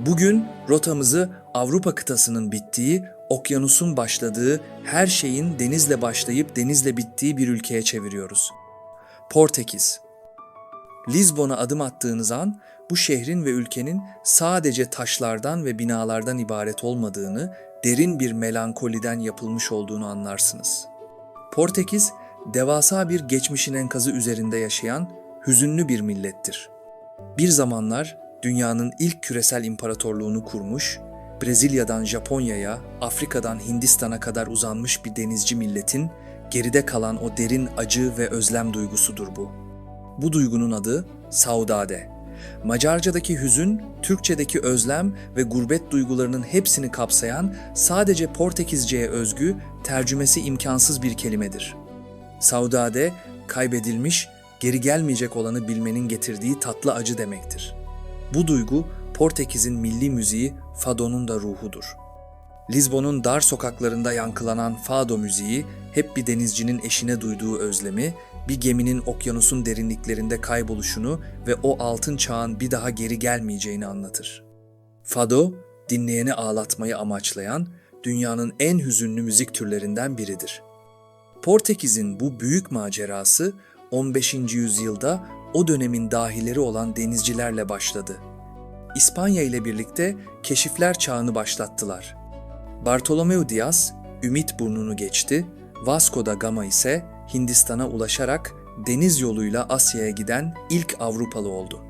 Bugün rotamızı Avrupa kıtasının bittiği, okyanusun başladığı, her şeyin denizle başlayıp denizle bittiği bir ülkeye çeviriyoruz. Portekiz. Lizbon'a adım attığınız an bu şehrin ve ülkenin sadece taşlardan ve binalardan ibaret olmadığını, derin bir melankoliden yapılmış olduğunu anlarsınız. Portekiz, devasa bir geçmişin enkazı üzerinde yaşayan hüzünlü bir millettir. Bir zamanlar dünyanın ilk küresel imparatorluğunu kurmuş, Brezilya'dan Japonya'ya, Afrika'dan Hindistan'a kadar uzanmış bir denizci milletin geride kalan o derin acı ve özlem duygusudur bu. Bu duygunun adı saudade. Macarca'daki hüzün, Türkçedeki özlem ve gurbet duygularının hepsini kapsayan sadece Portekizce'ye özgü, tercümesi imkansız bir kelimedir. Saudade, kaybedilmiş, geri gelmeyecek olanı bilmenin getirdiği tatlı acı demektir. Bu duygu Portekiz'in milli müziği Fado'nun da ruhudur. Lizbon'un dar sokaklarında yankılanan Fado müziği hep bir denizcinin eşine duyduğu özlemi, bir geminin okyanusun derinliklerinde kayboluşunu ve o altın çağın bir daha geri gelmeyeceğini anlatır. Fado, dinleyeni ağlatmayı amaçlayan dünyanın en hüzünlü müzik türlerinden biridir. Portekiz'in bu büyük macerası 15. yüzyılda o dönemin dahileri olan denizcilerle başladı. İspanya ile birlikte keşifler çağını başlattılar. Bartolomeu Diaz, Ümit Burnu'nu geçti, Vasco da Gama ise Hindistan'a ulaşarak deniz yoluyla Asya'ya giden ilk Avrupalı oldu.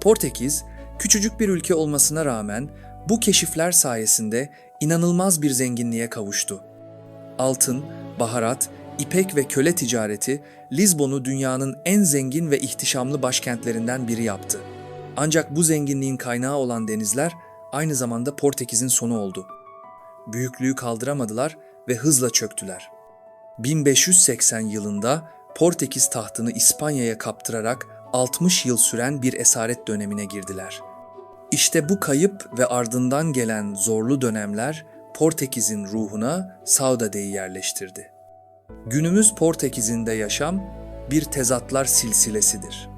Portekiz, küçücük bir ülke olmasına rağmen bu keşifler sayesinde inanılmaz bir zenginliğe kavuştu. Altın, baharat, ipek ve köle ticareti Lizbon'u dünyanın en zengin ve ihtişamlı başkentlerinden biri yaptı. Ancak bu zenginliğin kaynağı olan denizler aynı zamanda Portekiz'in sonu oldu. Büyüklüğü kaldıramadılar ve hızla çöktüler. 1580 yılında Portekiz tahtını İspanya'ya kaptırarak 60 yıl süren bir esaret dönemine girdiler. İşte bu kayıp ve ardından gelen zorlu dönemler Portekiz'in ruhuna Saudade'yi yerleştirdi. Günümüz Portekiz'inde yaşam bir tezatlar silsilesidir.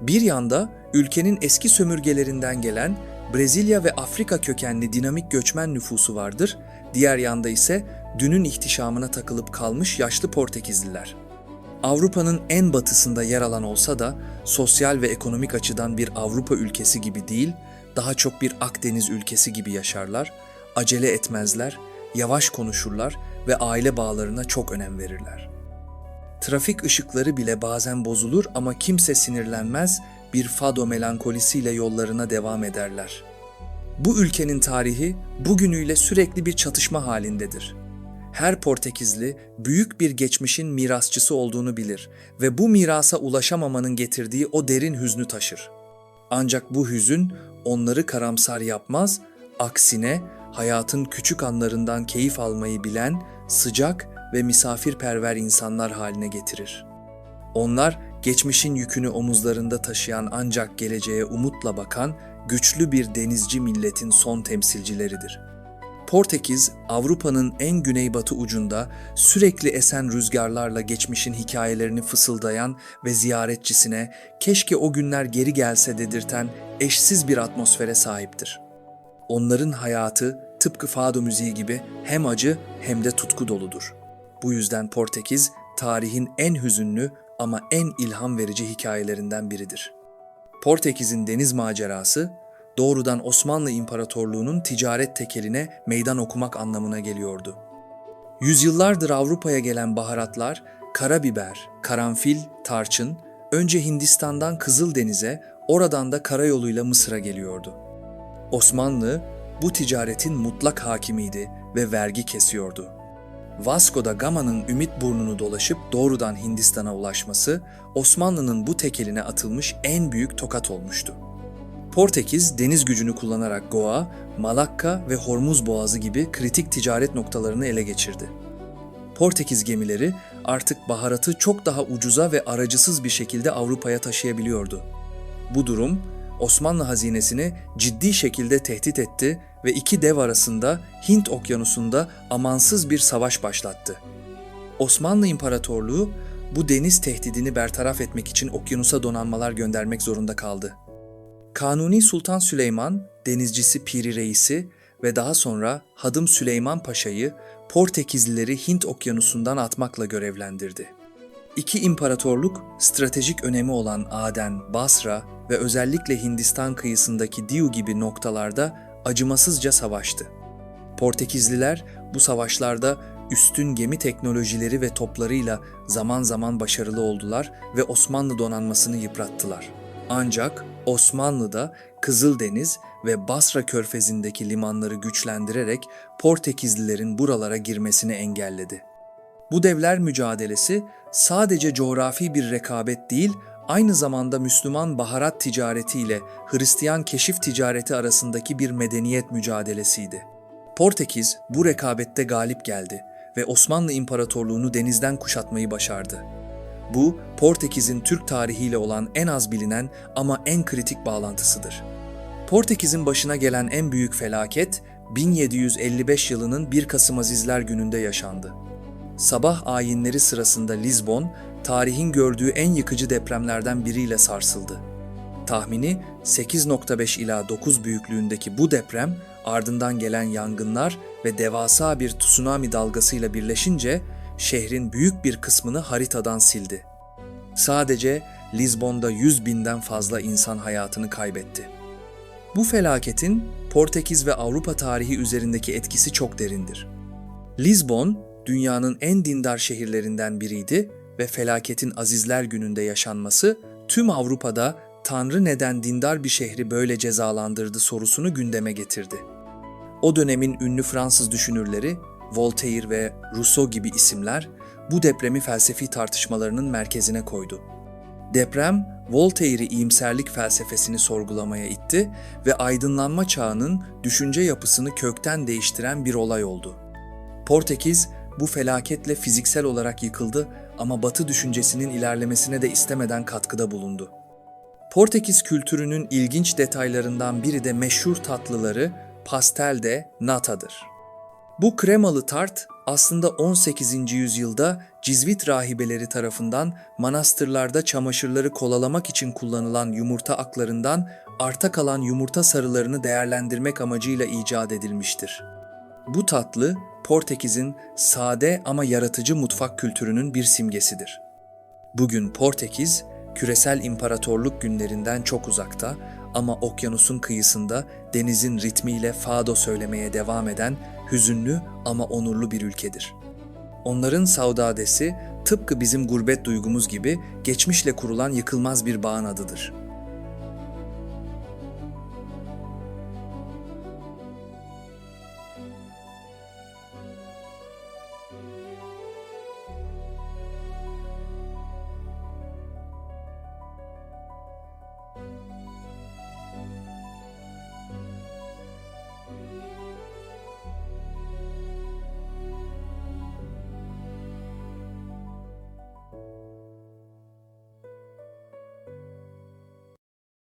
Bir yanda ülkenin eski sömürgelerinden gelen Brezilya ve Afrika kökenli dinamik göçmen nüfusu vardır, diğer yanda ise dünün ihtişamına takılıp kalmış yaşlı Portekizliler. Avrupa'nın en batısında yer alan olsa da sosyal ve ekonomik açıdan bir Avrupa ülkesi gibi değil, daha çok bir Akdeniz ülkesi gibi yaşarlar, acele etmezler, yavaş konuşurlar ve aile bağlarına çok önem verirler. Trafik ışıkları bile bazen bozulur ama kimse sinirlenmez, bir fado melankolisiyle yollarına devam ederler. Bu ülkenin tarihi bugünüyle sürekli bir çatışma halindedir. Her Portekizli büyük bir geçmişin mirasçısı olduğunu bilir ve bu mirasa ulaşamamanın getirdiği o derin hüznü taşır. Ancak bu hüzün onları karamsar yapmaz, aksine hayatın küçük anlarından keyif almayı bilen, sıcak ve misafirperver insanlar haline getirir. Onlar geçmişin yükünü omuzlarında taşıyan ancak geleceğe umutla bakan güçlü bir denizci milletin son temsilcileridir. Portekiz, Avrupa'nın en güneybatı ucunda sürekli esen rüzgarlarla geçmişin hikayelerini fısıldayan ve ziyaretçisine keşke o günler geri gelse dedirten eşsiz bir atmosfere sahiptir. Onların hayatı tıpkı fado müziği gibi hem acı hem de tutku doludur. Bu yüzden Portekiz, tarihin en hüzünlü ama en ilham verici hikayelerinden biridir. Portekiz'in deniz macerası, doğrudan Osmanlı İmparatorluğu'nun ticaret tekeline meydan okumak anlamına geliyordu. Yüzyıllardır Avrupa'ya gelen baharatlar, karabiber, karanfil, tarçın, önce Hindistan'dan Kızıldeniz'e, oradan da karayoluyla Mısır'a geliyordu. Osmanlı, bu ticaretin mutlak hakimiydi ve vergi kesiyordu. Vasco da Gama'nın ümit burnunu dolaşıp doğrudan Hindistan'a ulaşması, Osmanlı'nın bu tekeline atılmış en büyük tokat olmuştu. Portekiz deniz gücünü kullanarak Goa, Malakka ve Hormuz Boğazı gibi kritik ticaret noktalarını ele geçirdi. Portekiz gemileri artık baharatı çok daha ucuza ve aracısız bir şekilde Avrupa'ya taşıyabiliyordu. Bu durum Osmanlı hazinesini ciddi şekilde tehdit etti ve iki dev arasında Hint Okyanusu'nda amansız bir savaş başlattı. Osmanlı İmparatorluğu bu deniz tehdidini bertaraf etmek için okyanusa donanmalar göndermek zorunda kaldı. Kanuni Sultan Süleyman denizcisi Piri Reis'i ve daha sonra Hadım Süleyman Paşa'yı Portekizlileri Hint okyanusundan atmakla görevlendirdi. İki imparatorluk stratejik önemi olan Aden, Basra ve özellikle Hindistan kıyısındaki Diu gibi noktalarda acımasızca savaştı. Portekizliler bu savaşlarda üstün gemi teknolojileri ve toplarıyla zaman zaman başarılı oldular ve Osmanlı donanmasını yıprattılar. Ancak Osmanlı da Kızıldeniz ve Basra körfezindeki limanları güçlendirerek Portekizlilerin buralara girmesini engelledi. Bu devler mücadelesi sadece coğrafi bir rekabet değil, aynı zamanda Müslüman baharat ticareti ile Hristiyan keşif ticareti arasındaki bir medeniyet mücadelesiydi. Portekiz bu rekabette galip geldi ve Osmanlı İmparatorluğunu denizden kuşatmayı başardı. Bu, Portekiz'in Türk tarihiyle olan en az bilinen ama en kritik bağlantısıdır. Portekiz'in başına gelen en büyük felaket 1755 yılının 1 Kasım Azizler gününde yaşandı. Sabah ayinleri sırasında Lizbon, tarihin gördüğü en yıkıcı depremlerden biriyle sarsıldı. Tahmini 8.5 ila 9 büyüklüğündeki bu deprem ardından gelen yangınlar ve devasa bir tsunami dalgasıyla birleşince şehrin büyük bir kısmını haritadan sildi. Sadece Lizbon'da 100 binden fazla insan hayatını kaybetti. Bu felaketin Portekiz ve Avrupa tarihi üzerindeki etkisi çok derindir. Lizbon, dünyanın en dindar şehirlerinden biriydi ve felaketin Azizler Günü'nde yaşanması tüm Avrupa'da Tanrı neden dindar bir şehri böyle cezalandırdı sorusunu gündeme getirdi. O dönemin ünlü Fransız düşünürleri Voltaire ve Rousseau gibi isimler bu depremi felsefi tartışmalarının merkezine koydu. Deprem, Voltaire'i iyimserlik felsefesini sorgulamaya itti ve aydınlanma çağının düşünce yapısını kökten değiştiren bir olay oldu. Portekiz bu felaketle fiziksel olarak yıkıldı ama Batı düşüncesinin ilerlemesine de istemeden katkıda bulundu. Portekiz kültürünün ilginç detaylarından biri de meşhur tatlıları pastel de nata'dır. Bu kremalı tart aslında 18. yüzyılda Cizvit rahibeleri tarafından manastırlarda çamaşırları kolalamak için kullanılan yumurta aklarından arta kalan yumurta sarılarını değerlendirmek amacıyla icat edilmiştir. Bu tatlı Portekiz'in sade ama yaratıcı mutfak kültürünün bir simgesidir. Bugün Portekiz, küresel imparatorluk günlerinden çok uzakta ama okyanusun kıyısında denizin ritmiyle fado söylemeye devam eden hüzünlü ama onurlu bir ülkedir. Onların saudadesi tıpkı bizim gurbet duygumuz gibi geçmişle kurulan yıkılmaz bir bağın adıdır.''